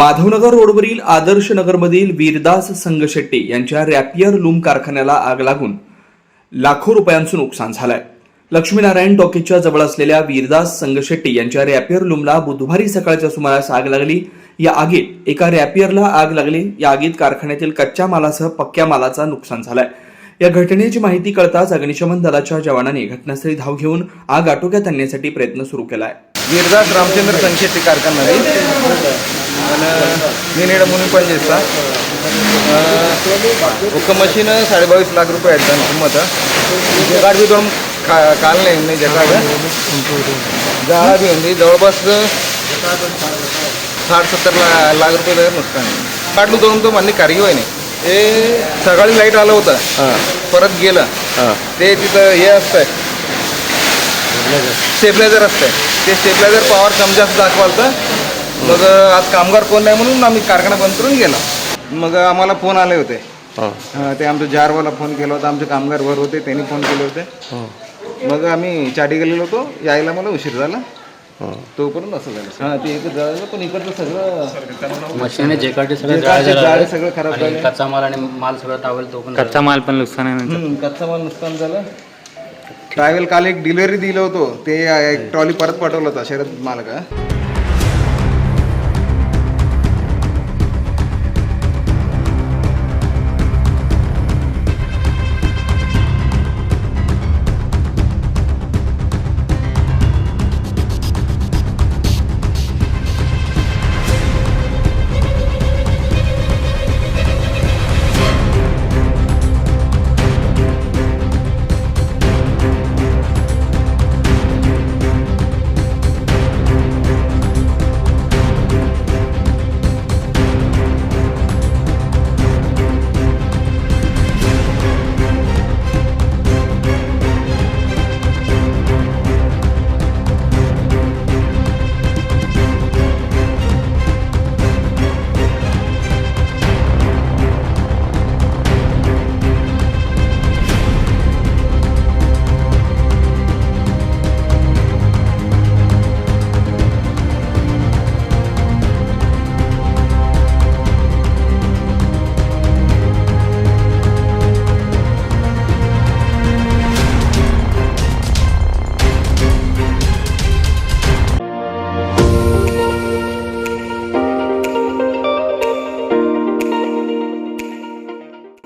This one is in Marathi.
माधवनगर रोडवरील आदर्श नगरमधील वीरदास संघशेट्टी यांच्या रॅपियर लूम कारखान्याला आग लागून लाखो रुपयांचं नुकसान झालंय. लक्ष्मीनारायण टॉकीजच्या जवळ असलेल्या वीरदास संघशेट्टी यांच्या रॅपियर लूमला बुधवारी सकाळच्या सुमारास आग लागली. या आगीत एका रॅपियरला आग लागली. या आगीत कारखान्यातील कच्च्या मालासह पक्क्या मालाचा नुकसान झालाय. या घटनेची माहिती कळताच अग्निशमन दलाच्या जवानांनी घटनास्थळी धाव घेऊन आग आटोक्यात आणण्यासाठी प्रयत्न सुरू केलाय. वीरदास रामचंद्र संघशेट्टी कारखाना నేను ఇక్కడ మునిగి పని చేస్తా ఒక మషిన్ लाख रुपये आहेत किंमत. కిమ్మత జగాడ్ का काल नाही नाही जगाड. जाळा बी होती. जवळपास साठ सत्तर लाख रुपये जर नुसतं काढलो दोन तो मान्य कारगिवाय नाही. ते सकाळी लाइट आला होता. परत गेला. ते तिथं हे असतंय. स्टेबलायझर असतंय. ते स्टेबलायझर पॉवर कम जास्त दाखवाल तर मग आज कामगार कोण नाही म्हणून आम्ही कारखाना बंद करून गेलो. मग आम्हाला फोन आले होते. हा, ते आमचं जारवाला फोन केला होता आमचे कामगार वर होते त्यांनी फोन केले होते. मग आम्ही चाटी गेलेलो होतो यायला मला उशीर झाला. तोपर्यंत असं झालं. हा ते एकच झालं पण इकडचं सगळं मशीन जे काढते सगळं जाळं झालं सगळं खराब आणि झाले. कच्चा माल आणि माल सगळं टावेल तो पण कच्चा माल पण नुकसान आहे हम्म, कच्चा माल नुकसान झालं. ट्रॅव्हल काल एक डिलिव्हरी दिलं होतं ते एक ट्रॉली परत पाठवलं होता शरद मालका.